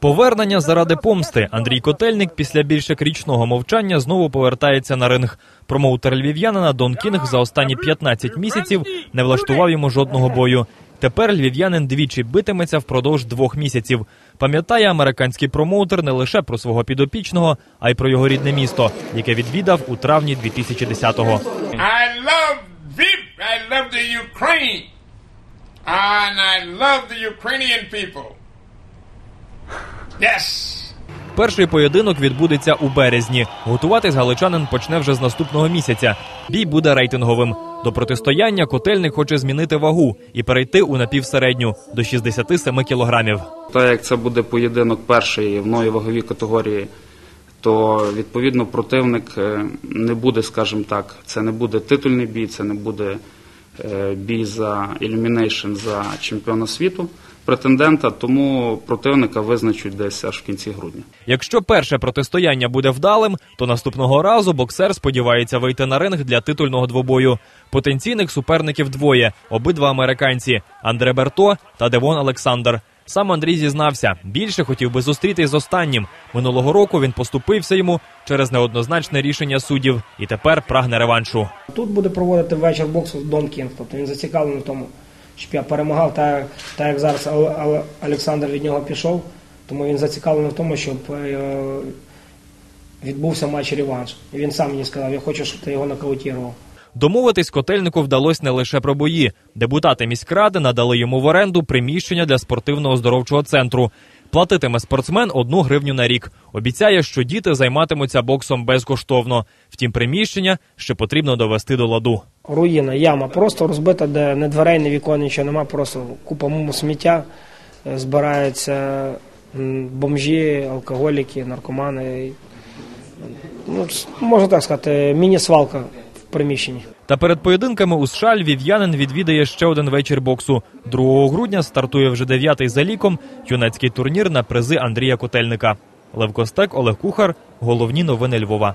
Повернення заради помсти. Андрій Котельник після більш як річного мовчання знову повертається на ринг. Промоутер львів'янина Дон Кінг за останні 15 місяців не влаштував йому жодного бою. Тепер львів'янин двічі битиметься впродовж двох місяців. Пам'ятає американський промоутер не лише про свого підопічного, а й про його рідне місто, яке відвідав у травні 2010-го. I love Viv. I love the Ukraine. And I love the Ukrainian people. Yes. Перший поєдинок відбудеться у березні. Готуватись галичанин почне вже з наступного місяця. Бій буде рейтинговим. До протистояння котельник хоче змінити вагу і перейти у напівсередню до 67 кілограмів. Так як це буде поєдинок першої в новій ваговій категорії, то відповідно противник е, не буде, скажімо так, це не буде титульний бій, це не буде бій за елімінейшн за чемпіона світу претендента, тому противника визначуть десь аж в кінці грудня. Якщо перше протистояння буде вдалим, то наступного разу боксер сподівається вийти на ринг для титульного двобою. Потенційних суперників двоє обидва американці Андре Берто та Девон Олександр. Сам Андрій зізнався, більше хотів би зустрітись з останнім. Минулого року він поступився йому через неоднозначне рішення суддів і тепер прагне реваншу. Тут буде проводити вечір боксу Дон Кінг. Тобто він зацікавлений в тому, щоб я перемагав, так, так як зараз Олександр від нього пішов. Тому він зацікавлений в тому, щоб е, відбувся матч реванш. І він сам мені сказав, я хочу, щоб ти його нокаутував. Домовитись котельнику вдалося не лише про бої. Депутати міськради надали йому в оренду приміщення для спортивного оздоровчого центру. Платитиме спортсмен одну гривню на рік. Обіцяє, що діти займатимуться боксом безкоштовно. Втім, приміщення ще потрібно довести до ладу. Руїна, яма, просто розбита, де не дверей, ні вікон, нічого нема, просто купа сміття, е, збираються бомжі, алкоголіки, наркомани. Ну, можна так сказати, міні-свалка приміщенні. Та перед поєдинками у США львів'янин відвідає ще один вечір боксу. 2 грудня стартує вже дев'ятий за ліком юнацький турнір на призи Андрія Котельника. Лев Костек, Олег Кухар. Головні новини Львова.